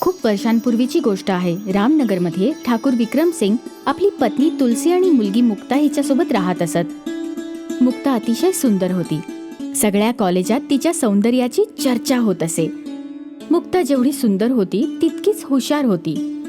खूप वर्षांपूर्वीची गोष्ट आहे. रामनगरमध्ये ठाकूर विक्रम सिंग आपली पत्नी तुलसी आणि मुलगी मुक्ता हिच्यासोबत राहत असत. मुक्ता अतिशय सुंदर होती. सगळ्या कॉलेजात तिच्या सौंदर्याची चर्चा होत असे. मुक्ता जेवढी सुंदर होती तितकीच हुशार होती.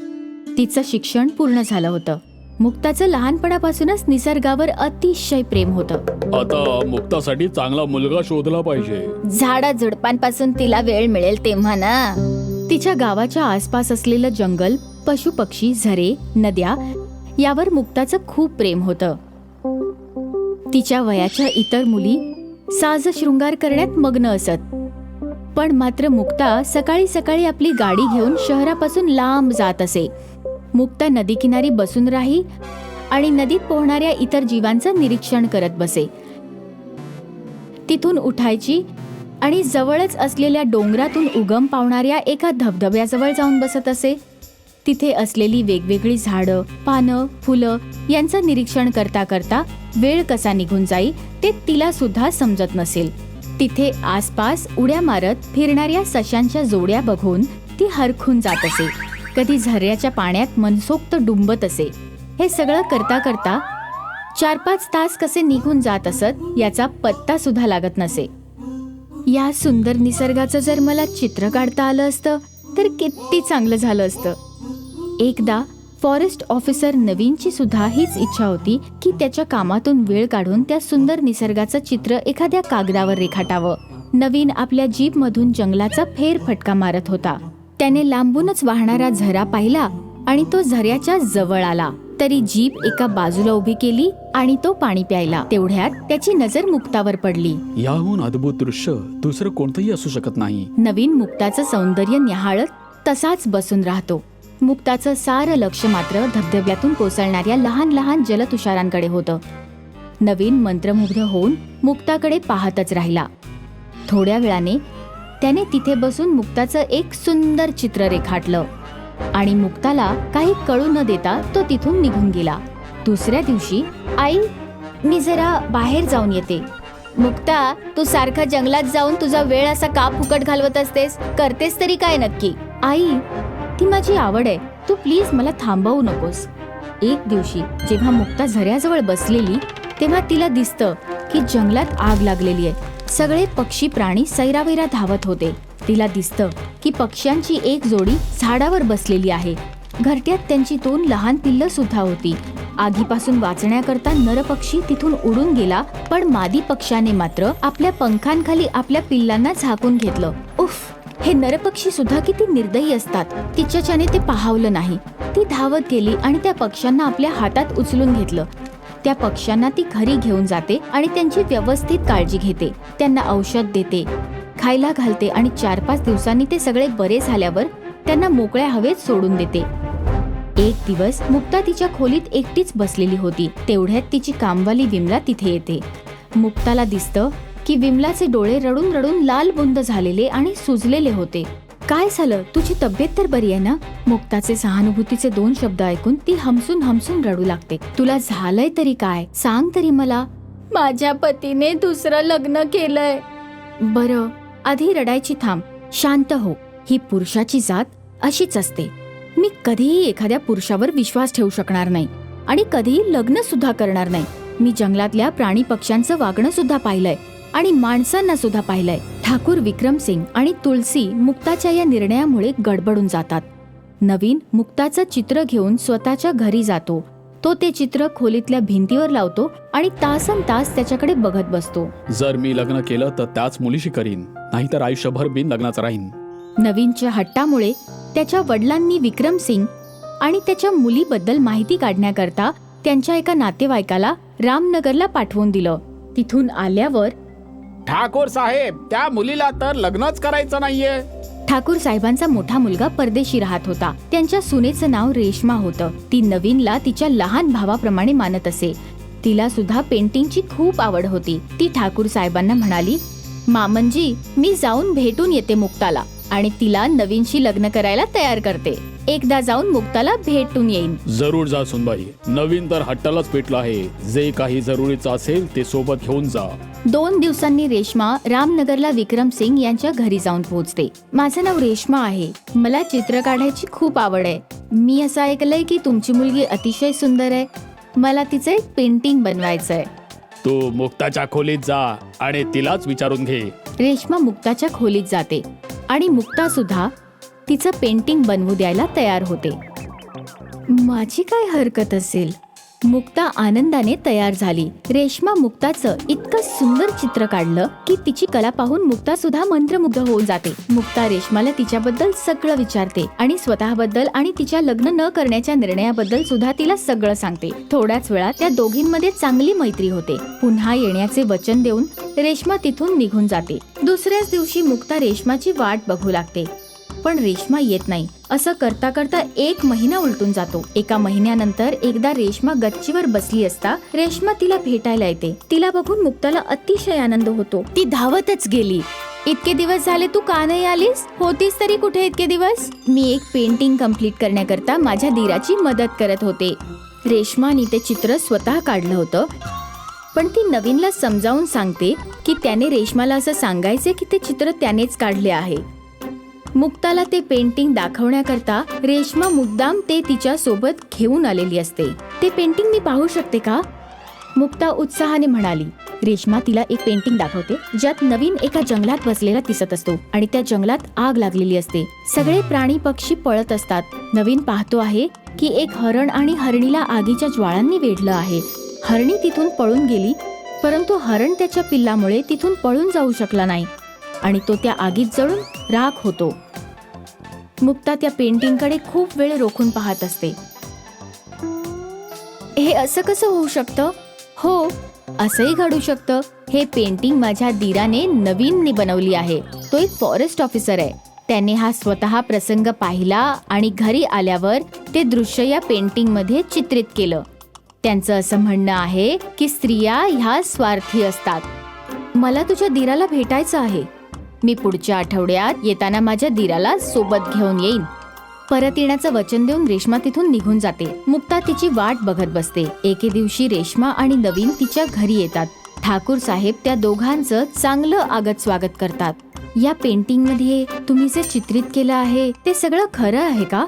तिचं शिक्षण पूर्ण झालं होतं. मुक्ताचं लहानपणापासूनच निसर्गावर अतिशय प्रेम होतं. आता मुक्तासाठी चांगला मुलगा शोधला पाहिजे. झाडा झुडपांपासून तिला वेळ मिळेल तेव्हा ना? तिच्या गावाच्या आसपास असलेलं जंगल पशुपक्षी झरे नद्या यावर मुक्ताचं खूप प्रेम होतं. तिच्या वयाच्या इतर मुली साज शृंगार करण्यात मग्न असत. पण मात्र मुक्ता सकाळी सकाळी आपली गाडी घेऊन शहरापासून लांब जात असे. मुक्ता नदीकिनारी बसून राही आणि नदीत पोहणाऱ्या इतर जीवांचं निरीक्षण करत बसे. तिथून उठायची आणि जवळच असलेल्या डोंगरातून उगम पावणाऱ्या एका धबधब्याजवळ जाऊन बसत असे. तिथे असलेली वेगवेगळी झाडं पानं फुलं यांचं निरीक्षण करता करता वेळ कसा निघून जाई ते तिला सुद्धा समजत नसेल. तिथे आसपास उड्या मारत फिरणाऱ्या सशांच्या जोड्या बघून ती हरखून जात असे. कधी झऱ्याच्या पाण्यात मनसोक्त डुंबत असे. हे सगळं करता करता चार पाच तास कसे निघून जात असत याचा पत्ता सुद्धा लागत नसे. या सुंदर निसर्गाचं जर मला चित्र काढता आलं असतं तर किती चांगलं झालं असतं. एकदा फॉरेस्ट ऑफिसर नवीनची सुद्धा हीच इच्छा होती की त्याच्या कामातून वेळ काढून त्या सुंदर निसर्गाचं चित्र एखाद्या कागदावर रेखाटावं. नवीन आपल्या जीप मधून जंगलाचा फेर फटका मारत होता. त्याने लांबूनच वाहणारा झरा पाहिला आणि तो झऱ्याच्या जवळ आला. तरी जीप एका बाजूला उभी केली आणि तो पाणी प्यायला. तेवढ्यात त्याची नजर मुक्तावर पडली. याहून अद्भुत दृश्य दुसरं कोणतंही असू शकत नाही. नवीन मुक्ताचं सौंदर्य न्याहाळत तसाच बसून राहतो. मुक्ताचं सारं लक्ष मात्र धबधब्यातून कोसळणाऱ्या लहान लहान जलतुषारांकडे होतं. नवीन मंत्रमुग्ध होऊन मुक्ताकडे पाहतच राहिला. थोड्या वेळाने त्याने तिथे बसून मुक्ताचं एक सुंदर चित्र रेखाटलं आणि मुक्ताला काही कळू न देता तो तिथून निघून गेला. दुसऱ्या दिवशी आई मी जरा बाहेर जाऊन येते. मुक्ता तू सारखा जंगलात जाऊन तुझा वेळ असा का फुकट घालवत असतेस. करतेस तरी काय नक्की? आई ती माझी आवड आहे. तू प्लीज मला थांबवू नकोस. एक दिवशी जेव्हा मुक्ता झऱ्याजवळ बसलेली तेव्हा तिला दिसतं की जंगलात आग लागलेली आहे. सगळे पक्षी प्राणी सैरावैरा धावत होते. तिला दिसतं की पक्ष्यांची एक जोडी झाडावर बसलेली आहे. घरट्यात त्यांची दोन लहान पिल्ल सुद्धा होती. आगीपासून वाचण्याकरता नरपक्षी तिथून उडून गेला पण मादी पक्षाने मात्र आपल्या पंखांखाली आपल्या पिल्लांना झाकून घेतलं. उफ! हे नरपक्षी सुद्धा किती निर्दयी असतात. तिच्याच्याने ते पाहावलं नाही. ती धावत गेली आणि त्या पक्ष्यांना आपल्या हातात उचलून घेतलं. त्या पक्ष्यांना ती घरी घेऊन जाते आणि त्यांची व्यवस्थित काळजी घेते. त्यांना औषध देते. खायला घालते आणि चार पाच दिवसांनी ते सगळे बरे झाल्यावर त्यांना मोकळ्या हवेत सोडून देते. एक दिवस मुक्ता तिच्या खोलीत एकटीच बसलेली होती. तेवढ्यात तिची कामवाली विमला तिथे येते. मुक्ताला दिसतं की विमलाचे डोळे रडून रडून लाल बुंद झालेले आणि सुजलेले होते. काय झालं? तुझी तब्येत तर बरी आहे ना? मुक्ताचे सहानुभूतीचे दोन शब्द ऐकून ती हमसून हमसून रडू लागते. तुला झालंय तरी काय? सांग तरी मला. माझ्या पतीने दुसरं लग्न केलंय. बरं. आधी रडायची थांब शांत हो. ही पुरुषाची जात अशीच असते. मी कधीही एखाद्या पुरुषावर विश्वास ठेवू शकणार नाही आणि कधीही लग्न सुद्धा करणार नाही. मी जंगलातल्या प्राणी पक्ष्यांचं वागणं सुद्धा पाहिलंय आणि माणसांना सुद्धा पाहिलंय. ठाकूर विक्रम सिंग आणि तुलसी मुक्ताच्या या निर्णयामुळे गडबडून जातात. नवीन मुक्ताचं चित्र घेऊन स्वतःच्या घरी जातो. तो ते चित्र खोलीतल्या भिंतीवर लावतो आणि तासन तास त्याच्याकडे बघत बसतो. जर मी लग्न केलं तर त्याच मुलीशी करीन नाहीतर आयुष्यभर बिन लग्नाचं राहीन. नवीनच्या हट्टामुळे त्याच्या वडिलांनी विक्रम सिंग आणि त्याच्या मुलीबद्दल माहिती काढण्याकरता त्यांच्या एका नातेवाईकाला रामनगरला पाठवून दिलं. तिथून आल्यावर ठाकूर साहेब त्या मुलीला तर लग्नच करायचं नाहीये. ठाकूर साहेबांचा मोठा मुलगा परदेशी राहत होता. त्यांच्या सुनेचं नाव रेश्मा होतं. ती नवीनला तिच्या लहान भावाप्रमाणे मानत असे. तिला सुद्धा पेंटिंगची खूप आवड होती. ती ठाकूर साहेबांना म्हणाली मामनजी मी जाऊन भेटून येते मुक्ताला. आणि तिला नवीनशी लग्न करायला तयार करते. एकदा जाऊन मुक्ताला भेटून येईन. जरूर जा सुनबाई. नवीन तर हट्टालाच पेटलं आहे. जे काही जरुरीचं असेल ते सोबत घेऊन जा. दोन दिवसांनी रेश्मा रामनगरला विक्रम सिंग यांच्या घरी जाऊन पोहोचते. माझं नाव रेश्मा आहे. मला चित्र काढायची खूप आवड आहे. मी असं ऐकलंय की तुमची मुलगी अतिशय सुंदर आहे. मला तिचं एक पेंटिंग बनवायचं आहे. तू मुक्ताच्या खोलीत जा आणि तिलाच विचारून घे. रेश्मा मुक्ताच्या खोलीत जाते. आणि मुक्ता सुद्धा तिचं पेंटिंग बनवू द्यायला तयार होते. माझी काय हरकत असेल? मुक्ता आनंदाने तयार झाली. रेश्मा मुक्ताचं इतकं सुंदर चित्र काढलं की तिची कला पाहून मुक्ता सुद्धा मंत्रमुग्ध होऊन जाते. मुक्ता रेश्माला तिच्याबद्दल सगळं विचारते आणि स्वतःबद्दल आणि तिच्या लग्न न करण्याच्या निर्णयाबद्दल सुद्धा तिला सगळं सांगते. थोड्याच वेळात त्या दोघींमध्ये चांगली मैत्री होते. पुन्हा येण्याचे वचन देऊन रेश्मा तिथून निघून जाते. दुसऱ्याच दिवशी मुक्ता रेश्माची वाट बघू लागते. पण रेश्मा येत नाही. असं करता करता एक महिना उलटून जातो. एका महिन्यानंतर एकदा रेश्मा गच्चीवर बसली असता रेश्मा तिला भेटायला येते. तिला बघून मुक्ताला अतिशय आनंद होतो. ती धावतच गेली. इतके दिवस झाले तू का नाही आलीस? होतीस तरी कुठे इतके दिवस? मी एक पेंटिंग कंप्लीट करण्याकरता माझ्या दिराची मदत करत होते. रेश्माने ते चित्र स्वतः काढलं होतं. पण ती नवीनला समजावून सांगते की त्याने रेश्माला असं सांगायचे की ते चित्र त्यानेच काढले आहे. मुक्ताला ते पेंटिंग दाखवण्याकरता रेश्मा मुद्दाम ते तिच्या सोबत घेऊन आलेली असते. ते पेंटिंग मी पाहू शकते का? मुक्ता उत्साहाने म्हणाली रेश्मा तिला एक पेंटिंग दाखवते ज्यात नवीन एका जंगलात बसलेला दिसत असतो आणि त्या जंगलात आग लागलेली असते. सगळे प्राणी पक्षी पळत असतात. नवीन पाहतो आहे की एक हरण आणि हरणीला आगीच्या ज्वाळांनी वेढलं आहे. हरणी तिथून पळून गेली परंतु हरण त्याच्या पिल्लामुळे तिथून पळून जाऊ शकला नाही आणि तो त्या आगीत जळून राग होतो. मुक्ता त्या पेंटिंगकडे खूप वेळ रोखून पाहत असते. हे असं कसं होऊ शकतं? हो असंही घडू शकतं. हे पेंटिंग माझ्या दीराने नवीन बनवली आहे. तो एक फॉरेस्ट ऑफिसर आहे. त्याने हा स्वतः प्रसंग पाहिला आणि घरी आल्यावर ते दृश्य या पेंटिंगमध्ये चित्रित केलं. त्यांचं असं म्हणणं आहे की स्त्रिया ह्या स्वार्थी असतात. मला तुझ्या दीराला भेटायचं आहे. मी पुढच्या आठवड्यात येताना माझ्या दीराला सोबत घेऊन येईन. परत येण्याचं वचन देऊन रेश्मा तिथून निघून जाते. मुक्ता तिची वाट बघत बसते. एके दिवशी रेश्मा आणि नवीन तिच्या घरी येतात. ठाकूर साहेब त्या दोघांचं चांगलं आगत स्वागत करतात. या पेंटिंगमध्ये तुम्ही जे चित्रित केलं आहे ते सगळं खरं आहे का?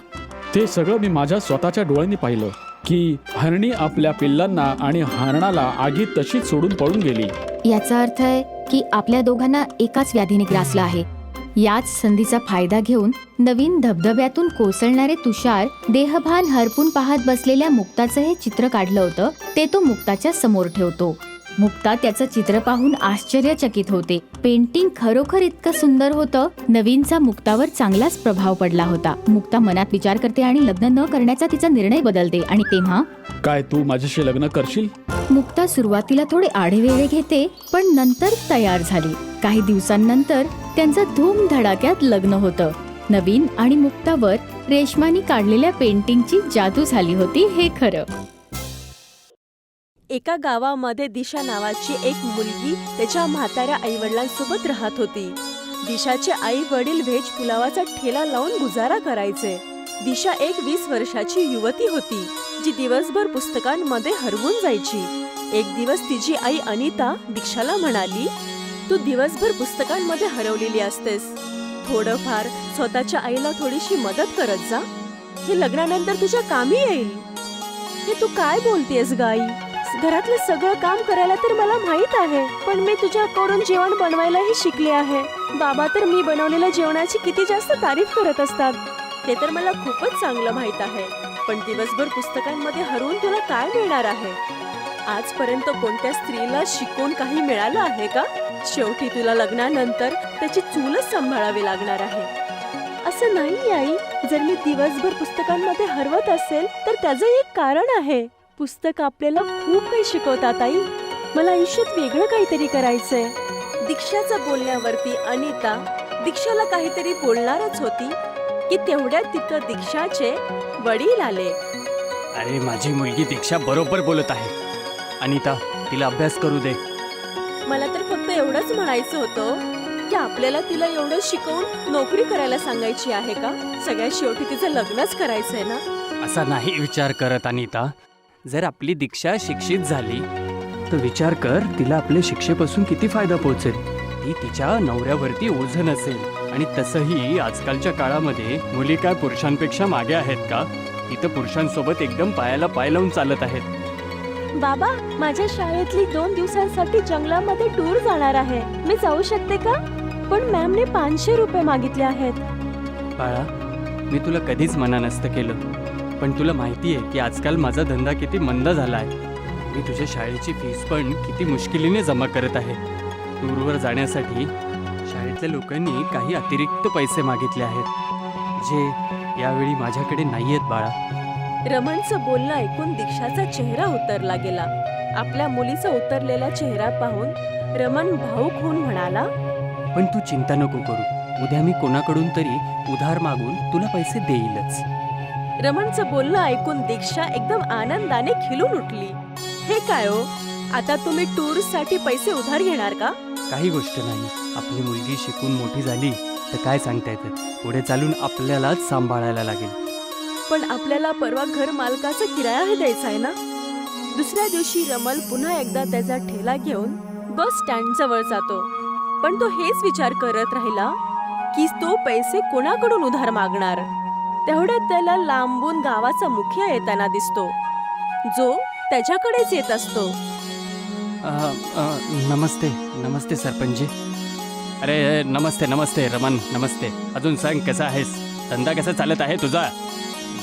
ते सगळं मी माझ्या स्वतःच्या डोळ्यांनी पाहिलं की हरणी आपल्या पिल्लांना आणि हरणाला आगीत तशीच सोडून पळून गेली. याचा अर्थ आहे की आपल्या दोघांना एकाच व्याधीने ग्रासला आहे. याच संधीचा फायदा घेऊन नवीन धबधब्यातून कोसळणारे तुषार देहभान हरपून पाहत बसलेल्या मुक्ताचं हे चित्र काढलं होतं ते तो मुक्ताच्या समोर ठेवतो. मुक्ता त्याचं चित्र पाहून आश्चर्यचकित होते. पेंटिंग खरोखर इतकं सुंदर होतं नवीनचा मुक्तावर चांगलाच प्रभाव पडला होता. मुक्ता मनात विचार करते आणि लग्न न करण्याचा तिचा निर्णय बदलते आणि तेव्हा काय तू माझ्याशी लग्न करशील? मुक्ता सुरुवातीला थोडे आढेवेळे घेते पण नंतर तयार झाली. काही दिवसांनंतर त्यांचं धूमधडाक्यात लग्न होतं. नवीन आणि मुक्तावर रेशमानी काढलेल्या पेंटिंगची जादू झाली होती हे खरं. एका गावामध्ये दिशा नावाची एक मुलगी त्याच्या म्हाताऱ्या आईवडिलांसोबत राहत होती. दिशाचे आई वडील व्हेज पुलावाचा ठेला लावून गुजारा करायचे. दिशा एक वीस वर्षाची युवती होती जी दिवसभर पुस्तकांमध्ये हरवून जायची. एक दिवस तिची आई अनिता दीक्षाला म्हणाली तू दिवसभर पुस्तकांमध्ये हरवलेली असतेस. थोडंफार स्वतःच्या आईला थोडीशी मदत करत जा. हे लग्नानंतर तुझ्या कामी येईल. हे तू काय बोलतेस गाई घरातलं सगळं काम करायला तर मला माहीत आहे पण मी तुझ्याकडून जेवण बनवायलाही शिकले आहे. बाबा तर मी बनवलेल्या जेवणाची किती जास्त तारीफ करत असतात. ते तर मला खूपच चांगलं माहीत आहे पण दिवसभर पुस्तकांमध्ये हरवून तुला काय मिळणार आहे? आजपर्यंत कोणत्या स्त्रीला शिकून काही मिळालं आहे का? शेवटी तुला लग्नानंतर त्याची चूलच सांभाळावी लागणार आहे. असं नाही आई. जर मी दिवसभर पुस्तकांमध्ये हरवत असेल तर त्याचं एक कारण आहे. पुस्तक आपल्याला खूप काही शिकवतात आई. मला आयुष्यात वेगळं काहीतरी करायचंय. दीक्षाचं बोलण्यावरती अनिता दीक्षाला काहीतरी बोलणारच होती की तेवढ्यात तिथं दीक्षाचे वडील आले. अरे माझी मुलगी दीक्षा बरोबर बोलत आहे. अनिता तिला अभ्यास करू दे. मला तर फक्त एवढंच म्हणायचं होतं की आपल्याला तिला एवढं शिकवून नोकरी करायला सांगायची आहे का? सगळ्यात शेवटी तिचं लग्नच करायचंय ना? असा नाही विचार करत अनिता. जर आपली दीक्षा शिक्षित झाली तर विचार कर तिला आपल्या शिक्षेपासून किती फायदा पोहोचेल. ती तिच्या नवऱ्यावरती ओझं नसेल. आणि तसंही आजकालच्या काळामध्ये मुली काय पुरुषांपेक्षा मागे आहेत का? ती तर पुरुषांसोबत एकदम पायाला पाय लावून चालत आहेत. बाबा माझ्या शाळेतली दोन दिवसांसाठी जंगलामध्ये टूर जाणार आहे. मी जाऊ शकते का? पण मॅमने पाचशे रुपये मागितले आहेत. बाळा मी तुला कधीच मना नसतं केलं. पण तुला माहिती आहे की आजकाल माझा धंदा किती मंद झाला आहे मी तुझ्या शाळेची फीस पण किती मुश्किलीने जमा करत आहे. टूरवर जाण्यासाठी शाळेतल्या लोकांनी काही अतिरिक्त पैसे मागितले आहेत जे यावेळी माझ्याकडे नाही आहेत बाळा. रमणचं बोलणं ऐकून दीक्षाचा चेहरा उतरला गेला. आपल्या मुलीचा उतरलेला चेहरा पाहून रमण भाऊक होऊन म्हणाला पण तू चिंता नको करू. उद्या मी कोणाकडून तरी उधार मागून तुला पैसे देईलच. रमणचं बोलणं ऐकून दीक्षा एकदम आनंदाने खिलून उठली. हे काय हो? आता तुम्ही टूरसाठी पैसे उधार घेणार का? काही गोष्ट नाही. आपली मुलगी शिकून मोठी झाली तर काय सांगता येतं? पुढे चालून आपल्यालाच सांभाळायला लागेल. पण आपल्याला परवा घर मालकाचा किरायाही द्यायचा आहे ना? दुसऱ्या दिवशी रमल पुन्हा एकदा त्याचा ठेला घेऊन बस स्टँड जवळ जातो. पण तो हेच विचार करत राहिला की तो पैसे कोणाकडून उधार मागणार? तेवढ्यात त्याला लांबून गावाचा मुखिया येताना दिसतो. जो त्याच्याकडेच येत असतो. अ, अ, नमस्ते नमस्ते सरपंचजी. अरे नमस्ते नमस्ते रमन नमस्ते. अजून सांग कसा आहेस? धंदा कसा चालत आहे तुझा?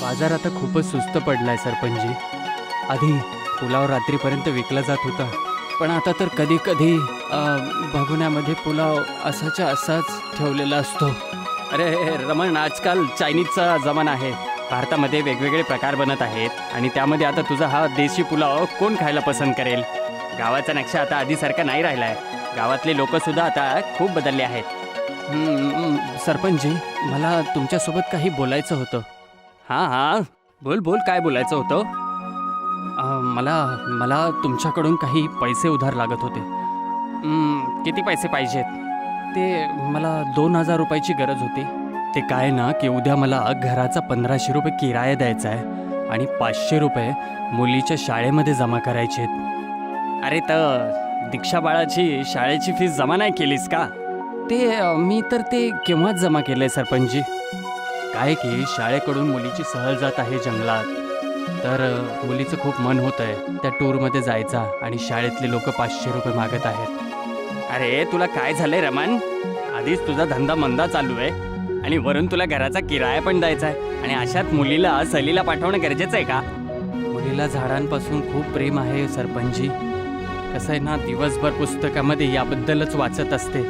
बाजार आता खूपच सुस्त पडलाय सरपंचजी. आधी पुलाव रात्रीपर्यंत विकला जात होता. पण आता तर कधी कधी भगुण्यामध्ये पुलाव असाच्या असाच ठेवलेला असतो. अरे रमण आजकाल चायनीजचा जमाना आहे. भारतामध्ये वेगवेगळे प्रकार बनत आहेत आणि त्यामध्ये आता तुझा हा देशी पुलाव कोण खायला पसंत करेल? गावाचा नक्षा आता आधीसारखा नाही राहिला आहे गावातले लोक सुद्धा आता खूप बदलले आहेत. सरपंचजी मला तुमच्यासोबत काही बोलायचं होतं. हां हां. बोल बोल काय बोलायचं होतं? मला मला तुमच्याकडून काही पैसे उधार लागत होते. किती पैसे पाहिजेत? ते मला दोन हजार रुपयाची गरज होती. ते काय ना की उद्या मला घराचा पंधराशे रुपये किराया द्यायचा आहे आणि पाचशे रुपये मुलीच्या शाळेमध्ये जमा करायचे आहेत. अरे तर दीक्षा बाळाची शाळेची फीस जमा नाही केलीस का? ते मी तर ते केव्हाच जमा केलं आहे सरपंचजी. काय की शाळेकडून मुलीची सहल जात आहे जंगलात. तर मुलीचं खूप मन होत आहे त्या टूरमध्ये जायचा आणि शाळेतले लोक पाचशे रुपये मागत आहेत. अरे तुला काय झालंय रमन आधीच तुझा धंदा मंदा चालू आहे. आणि वरून तुला घराचा किराया पण द्यायचा आहे. आणि अशात मुलीला सहलीला पाठवणं गरजेचं आहे का? मुलीला झाडांपासून खूप प्रेम आहे सरपंचजी कसं आहे ना दिवसभर पुस्तकामध्ये याबद्दलच वाचत असते.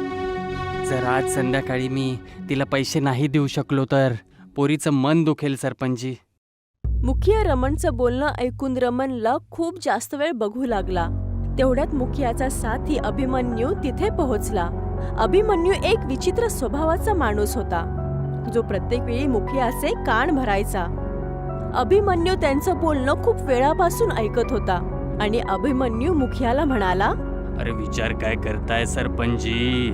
जर आज संध्याकाळी मी तिला पैसे नाही देऊ शकलो तर पोरीचं मन दुखेल सरपंचजी मुखिया रमणचं बोलणं ऐकून रमणला खूप जास्त वेळ बघू लागला. तेवढ्यात मुखियाचा साथी अभिमन्यू तिथे पोहोचला. अभिमन्यू एक विचित्र स्वभावाचा माणूस होता. जो प्रत्येक वेळी मुखियाचे कान भरायचा. अभिमन्यू त्यांचं बोलणं खूप वेळापासून ऐकत होता आणि अभिमन्यू मुखियाला म्हणाला अरे विचार काय करताय सरपंचजी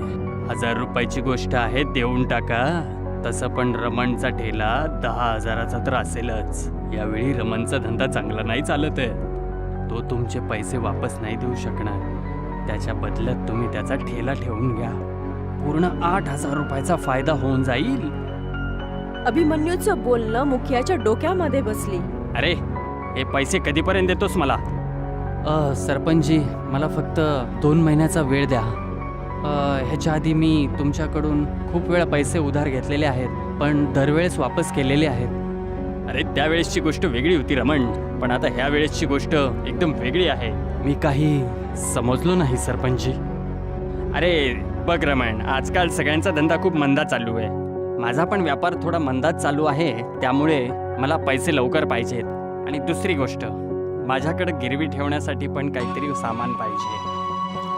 हजार रुपयाची गोष्ट आहे देऊन टाका. तसं पण रमणचा ठेला दहा हजाराचा तर असेलच. यावेळी रमणचा धंदा चांगला नाही चालत आहे. तो तुमचे पैसे वापस नाही देऊ शकणार. त्याच्या बदल्यात तुम्ही त्याचा ठेला ठेवून घ्या. पूर्ण आठ हजार रुपयाचा फायदा होऊन जाईल. अभिमन्यूचं बोलणं मुखियाच्या डोक्यामध्ये बसली. अरे हे पैसे कधीपर्यंत देतोस मला? अ, सरपंचजी मला फक्त दोन महिन्याचा वेळ द्या. अ, ह्याच्या आधी मी तुमच्याकडून खूप वेळा पैसे उधार घेतलेले आहेत पण दरवेळेस वापस केलेले आहेत. अरे त्यावेळेसची गोष्ट वेगळी होती रमण. पण आता ह्या वेळेसची गोष्ट एकदम वेगळी आहे. मी काही समजलो नाही सरपंचजी. अरे बघ रमण आजकाल सगळ्यांचा धंदा खूप मंदा चालू आहे. माझा पण व्यापार थोडा मंदाच चालू आहे त्यामुळे मला पैसे लवकर पाहिजेत. आणि दुसरी गोष्ट माझ्याकडे गिरवी ठेवण्यासाठी पण काहीतरी सामान पाहिजे.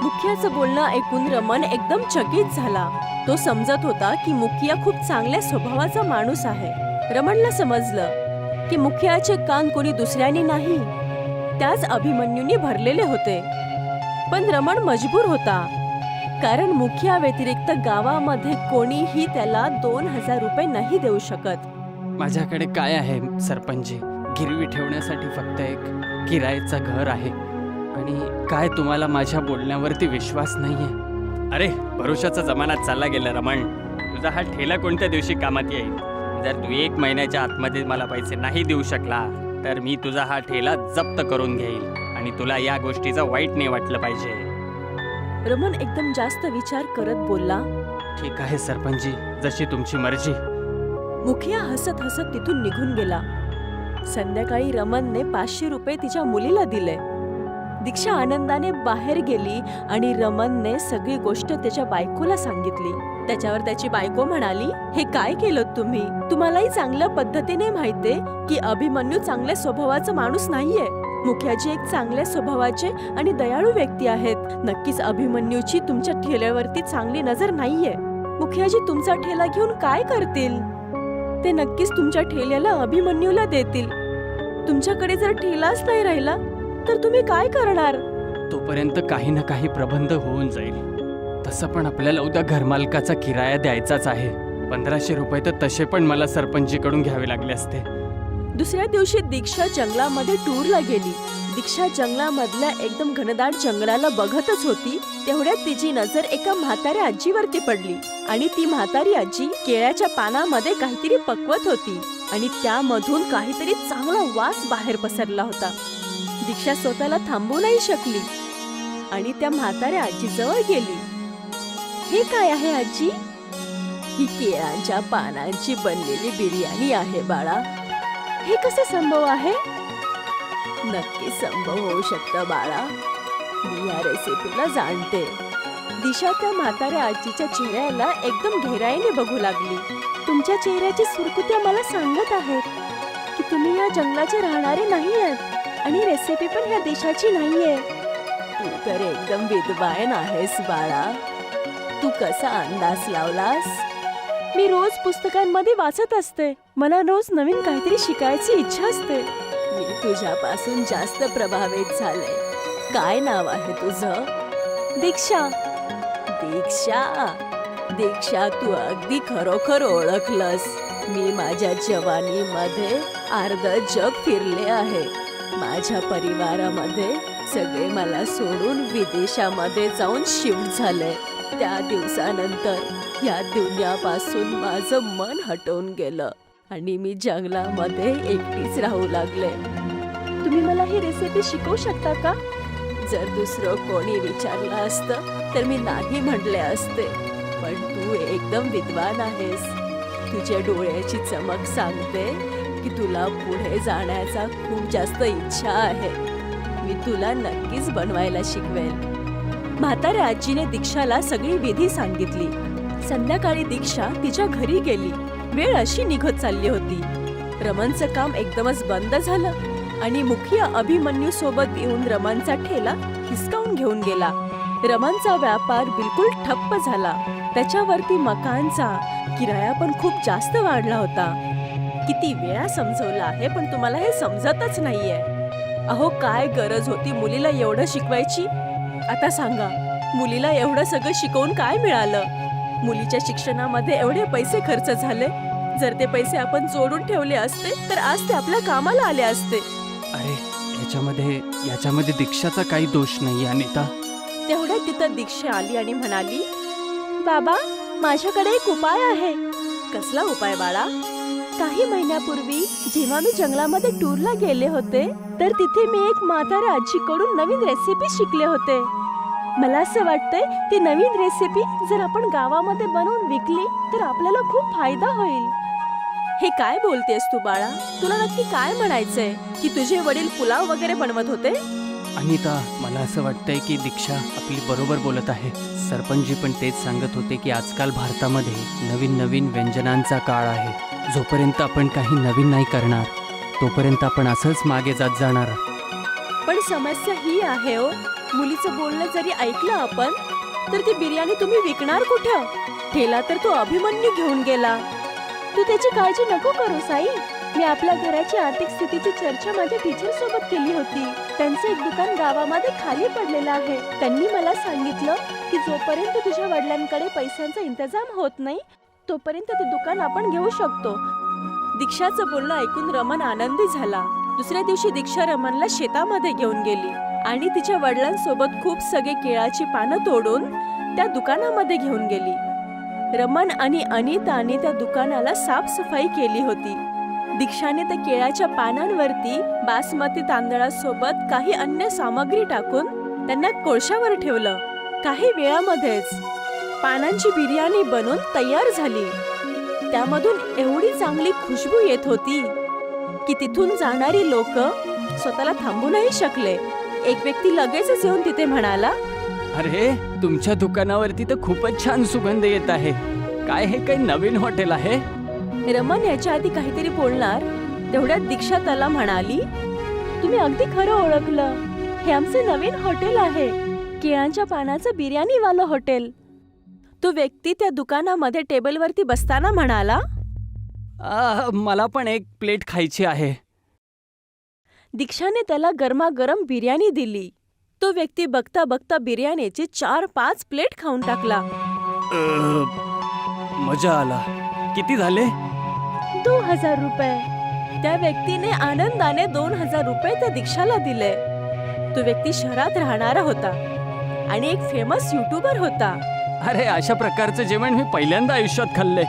मुखियाचं बोलणं ऐकून रमण एकदम चकित झाला. तो समजत होता की मुखिया खूप चांगल्या स्वभावाचा माणूस आहे. रमणला समजलं. की मुखियाचे कान कोणी दुसऱ्याने नाही. त्याच अभिमन्यूने भरलेले होते. पण रमण मजबूर होता. कारण मुखिया व्यतिरिक्त गावामध्ये कोणीही त्याला दोन हजार रुपये नाही देऊ शकत. माझ्याकडे काय आहे सरपंच? गिरवी ठेवण्यासाठी फक्त एक किरायचं घर आहे. आणि काय तुम्हाला माझ्या बोलण्यावरती विश्वास नाहीये? अरे भरोशाचा जमाना चालला गेला रमण. तुझा हा ठेला कोणत्या दिवशी कामात येईल? जर तू एक महिन्याच्या आतमध्ये मला पैसे नाही देऊ शकला तर मी तुझा हा ठेला जप्त करून घेईल आणि तुला या गोष्टीचं वाईट नाही वाटलं पाहिजे. रमन एकदम जास्त विचार करत बोलला ठीक आहे सरपंची जशी तुमची मर्जी. मुखिया हसत हसत तिथून निघून गेला. संध्याकाळी रमनने पाचशे रुपये तिच्या मुलीला दिले. दीक्षा आनंदाने बाहेर गेली आणि रमनने सगळी गोष्ट त्याच्या बायकोला सांगितली. त्याच्यावर त्याची बायको म्हणाली हे काय केलं तुम्ही? तुम्हालाही चांगल्या पद्धतीने माहितीये की अभिमन्यू चांगल्या स्वभावाचा माणूस नाहीये. मुखियाजी एक चांगल्या स्वभावाचे आणि दयाळू व्यक्ती आहेत. नक्कीच अभिमन्यूची तुमच्या ठेल्यावरती चांगली नजर नाहीये. मुखियाजी तुमचा ठेला घेऊन काय करतील? ते नक्कीच तुमच्या ठेल्याला अभिमन्यूला देतील. तुमच्याकडे जर ठेलाच नाही राहिला तर तुम्ही काय करणार? तोपर्यंत काही ना काही प्रबंध होऊन जाईल. तसं पण आपल्याला उद्या घरमालकाचा किराया द्यायचाच आहे. पंधराशे रुपये तर तसे पण मला सरपंचीकडून घ्यावे लागले असते. दुसऱ्या दिवशी दीक्षा जंगलामध्ये टूरला गेली. दीक्षा जंगलामधल्या एकदम घनदाट जंगलाला बघतच होती. तेवढ्यात तिची नजर एका म्हाताऱ्या आजीवरती पडली. आणि ती म्हातारी आजी केळ्याच्या पानामध्ये काहीतरी पकवत होती. आणि त्यामधून काहीतरी चांगला वास बाहेर पसरला होता. दीक्षा स्वतःला थांबू नाही शकली. आणि त्या म्हाताऱ्या आजीजवळ गेली. हे काय आहे आजी? ही केळांच्या पानांची बनलेली बिर्याणी आहे बाळा. हे कसे संभव आहे? नक्की संभव होऊ शकतं बाळा. मी या रेसिपीला जाणते. दिशा त्या म्हाताऱ्या आजीच्या चेहऱ्याला एकदम घेराईने बघू लागली. तुमच्या चेहऱ्याची सुरकुत्या मला सांगत आहेत की तुम्ही या जंगलाचे राहणारे नाही आहेत. आणि रेसिपी पण ह्या देशाची नाहीये. तू तर एकदम विद्वान आहेस बाळा. तू कसा अंदाज लावलास? मी रोज पुस्तकांमध्ये वाचत असते. मला रोज नवीन काहीतरी शिकायची इच्छा असते. मी तुझ्यापासून जास्त प्रभावित झाले. काय नाव आहे तुझं? दीक्षा. दीक्षा? दीक्षा तू अगदी खरोखर ओळखलंस. मी माझ्या जवानीमध्ये अर्ध जग फिरले आहे. माझ्या परिवारामध्ये सगळे मला सोडून विदेशामध्ये जाऊन शिफ्ट झाले. त्या दिवसानंतर या दुनियापासून माझं मन हटवून गेलं आणि मी जंगलामध्ये एकटीच राहू लागले. तुम्ही मला ही रेसिपी शिकवू शकता का? जर दुसरं कोणी विचारलं असतं तर मी नाही म्हणले असते. पण तू एकदम विद्वान आहेस. तुझ्या डोळ्याची चमक सांगते की तुला पुढे जाण्याचा खूप जास्त इच्छा आहे. मी तुला नक्कीच बनवायला शिकवेल. म्हाताऱ्या आजीने दीक्षाला सगळी विधी सांगितली. संध्याकाळी दीक्षा तिच्या घरी गेली. वेळ अशी निघत चालली होती. रमणचं काम एकदमच बंद झालं आणि मुखिया अभिमन्यू सोबत येऊन रमनचा ठेला हिसकावून घेऊन गेला. रमणचा व्यापार बिलकुल ठप्प झाला. त्याच्यावरती मकानचा किराया पण खूप जास्त वाढला होता. किती वेळा समजवलं आहे पण तुम्हाला हे समजतच नाहीये. अहो काय गरज होती मुलीला एवढं शिकवायची? आता सांगा मुलीला एवढं सगळं शिकवून काय मिळालं? मुलीच्या शिक्षणामध्ये एवढे पैसे खर्च झाले. जर ते पैसे आपण जोडून ठेवले असते तर आज ते आपल्या कामाला आले असते. अरे याच्यामध्ये याच्यामध्ये दीक्षाचा काही दोष नाही अनिता. तेवढ्यात तिथं दीक्षा आली आणि म्हणाली बाबा माझ्याकडे एक उपाय आहे. कसला उपाय बाळा? काही महिन्यापूर्वी जेव्हा मी जंगलामध्ये टूरला गेले होते तर तिथे मी एक म्हाताऱ्या आजीकडून नवीन रेसिपी शिकले होते. मला असं वाटतंय ती नवीन रेसिपी जर आपण गावामध्ये बनवून विकली तर आपल्याला खूप फायदा होईल. हे काय बोलतेस तू बाळा? तुला नक्की काय म्हणायचंय? की तुझे वडील पुलाव वगैरे बनवत होते? अनिता मला असं वाटतंय की दीक्षा आपली बरोबर बोलत आहे. सरपंचजी पण तेच सांगत होते की आजकाल भारतामध्ये नवीन नवीन व्यंजनांचा काळ आहे. जोपर्यंत आपण काही नवीन नाही करणार तोपर्यंत आपण असंच मागे जात जाणार. पण समस्या ही आहे हो. मुलीचं बोलणं जरी ऐकलं आपण तर ती बिर्याणी तुम्ही विकणार कुठं? ठेला तर तो अभिमन्यू घेऊन गेला. तू त्याची काळजी नको करू साई. मी आपल्या घराची आर्थिक स्थितीची चर्चा माझ्या टीचर सोबत केली होती. त्यांचं एक दुकान गावामध्ये खाली पडलेलं आहे. त्यांनी मला सांगितलं की जोपर्यंत तुझ्या वडिलांकडे पैशांचा इंतजाम होत नाही तोपर्यंत ते दुकान आपण घेऊ शकतो. दीक्षाचं बोलणं ऐकून रमन आनंदी झाला. दुसऱ्या दिवशी दीक्षा रमनला शेतामध्ये घेऊन गेली आणि तिच्या वडिलांसोबत खूप सगळे केळाची पानं तोडून त्या दुकानामध्ये घेऊन गेली. रमन आणि अनिताने त्या दुकानाला साफसफाई केली होती. दीक्षाने त्या केळ्याच्या पानांवरती बासमती तांदळासोबत काही अन्य सामग्री टाकून त्यांना कोळशावर ठेवलं. काही वेळामध्येच पानांची बिर्याणी बनून तयार झाली. त्यामधून एवढी चांगली खुशबू येत होती की तिथून जाणारी लोक स्वतःला थांबू नाही शकले. एक व्यक्ती लगेचच येऊन तिथे म्हणाला अरे तुमच्या दुकानावरती तर खूपच छान सुगंध येत आहे. काय हे काही नवीन हॉटेल आहे? रमन याच्या आधी काहीतरी बोलणार? तेवढ्यात दीक्षा त्याला म्हणाली तुम्ही अगदी खरं ओळखलं. हे आमचे नवीन हॉटेल आहे. केळांच्या पानाचं बिर्याणीवालं हॉटेल. तो व्यक्ती त्या दुकानामध्ये टेबलवरती बसताना म्हणाला मला पण एक प्लेट खायची आहे. दीक्षाने त्याला गरमागरम बिर्याणी दिली. तो व्यक्ती बघता बघता बिर्याणीचे चार पाच प्लेट खाऊन टाकला. अ, मजा आला. किती झाले? दोन हजार रुपये. त्या व्यक्तीने आनंदाने दोन हजार रुपये त्या दीक्षाला दिले. तो व्यक्ती शहरात राहणारा होता आणि एक फेमस युट्यूबर होता. अरे अशा प्रकारचं जेवण मी पहिल्यांदा आयुष्यात खाल्लंय.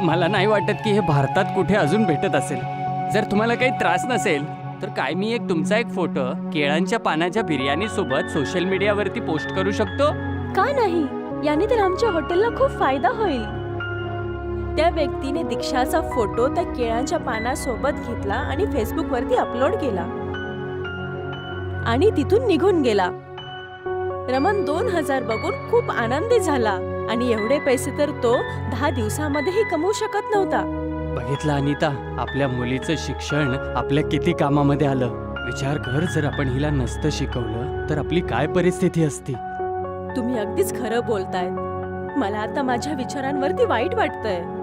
मला नाही वाटत की हे भारतात कुठे अजून भेटत असेल. जर तुम्हाला काही त्रास नसेल तर काय मी एक तुमचा एक फोटो केळांच्या पानाच्या बिर्याणी सोबत सोशल मीडियावरती पोस्ट करू शकतो? का नाही? याने तर आमच्या हॉटेलला खूप फायदा होईल. त्या व्यक्तीने दीक्षाचा फोटो त्या केळांच्या पानासोबत घेतला आणि फेसबुक वरती अपलोड केला. आणि तिथून निघून गेला. रमन दोन हजार बघून खूप आनंदी झाला आणि एवढे पैसे तर तो दहा दिवसामध्येही कमवू शकत नव्हता. बघितलं अनिता आपल्या मुलीचं शिक्षण आपल्या किती कामामध्ये आलं. विचार कर जर आपण हिला नसतं शिकवलं तर आपली काय परिस्थिती असती? तुम्ही अगदीच खरं बोलतायत. मला आता माझ्या विचारांवरती वाईट वाटतंय.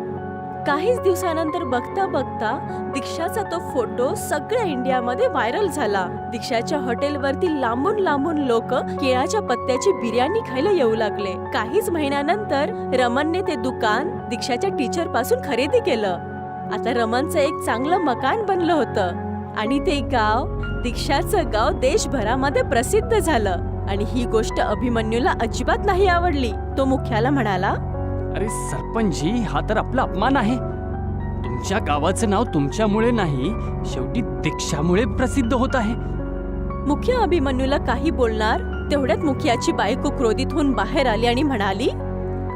काहीच दिवसानंतर बघता बघता दीक्षाचा तो फोटो सगळ्या इंडियामध्ये व्हायरल झाला. दीक्षाच्या हॉटेलवरती लांबून लांबून लोक केळाच्या पत्त्याची बिर्याणी खायला येऊ लागले. काहीच महिन्यानंतर रमनने ते दुकान दीक्षाच्या टीचरपासून खरेदी केलं. आता रमनचं एक चांगलं मकान बनलं होतं. आणि ते गाव दीक्षाचं गाव देशभरामध्ये प्रसिद्ध झालं. आणि ही गोष्ट अभिमन्यूला अजिबात नाही आवडली. तो मुख्याला म्हणाला अरे सरपंचजी हा तर आपला अपमान आहे. तुमच्या गावाचं नाव तुमच्यामुळे नाही शेवटी दीक्षामुळे प्रसिद्ध होत आहे. मुख्य अभिमन्यूला काही बोलणार तेवढ्यात मुखियाची बायको क्रोधित होऊन बाहेर आली आणि म्हणाली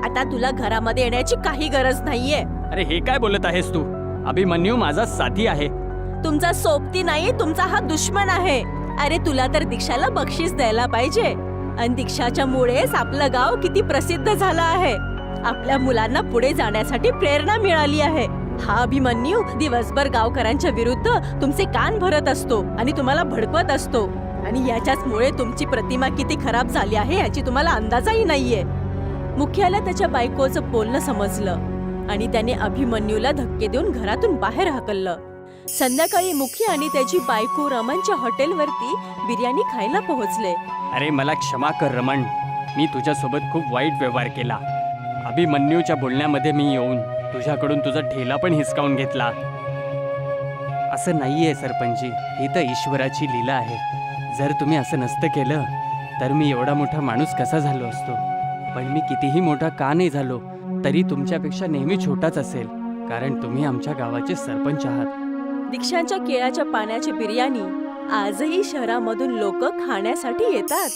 आता तुला घरामध्ये येण्याची काही गरज नाहीये. अरे हे काय बोलत आहेस तू? अभिमन्यू माझा साथी आहे. तुमचा सोबती नाही तुमचा हा दुश्मन आहे. अरे तुला तर दीक्षाला बक्षीस द्यायला पाहिजे. आणि दीक्षाच्या मुळेच आपलं गाव किती प्रसिद्ध झालं आहे. आपल्या मुलांना पुढे जाण्यासाठी प्रेरणा मिळाली आहे. हा अभिमन्यू दिवसभर गावकऱ्यांच्या विरुद्ध तुमचे कान भरत असतो आणि तुम्हाला भडकवत असतो. आणि याच्याच मुळे तुमची प्रतिमा किती खराब झाली आहे याची तुम्हाला अंदाजही नाहीये. मुख्याला त्याच्या बायकोचं बोलणं समजलं आणि त्याने अभिमन्यूला धक्के देऊन घरातून बाहेर हाकललं. संध्याकाळी मुखी आणि त्याची बायको रमनच्या हॉटेलवरती बिर्याणी खायला पोहोचले. अरे मला क्षमा कर रमण. मी तुझ्यासोबत खूप वाईट व्यवहार केला. अभिमन्यूच्या बोलण्यामध्ये मी येऊन तुझ्याकडून तुझा ठेला पण हिसकावून घेतला. असं नाही आहे सरपंची. ही तर ईश्वराची लीला आहे. जर तुम्ही असं नसतं केलं तर मी एवढा मोठा माणूस कसा झालो असतो? पण मी कितीही मोठा का नाही झालो तरी तुमच्यापेक्षा नेहमी छोटाच असेल कारण तुम्ही आमच्या गावाचे सरपंच आहात. दीक्षांच्या केळाच्या पाण्याची बिर्याणी आजही शहरामधून लोक खाण्यासाठी येतात.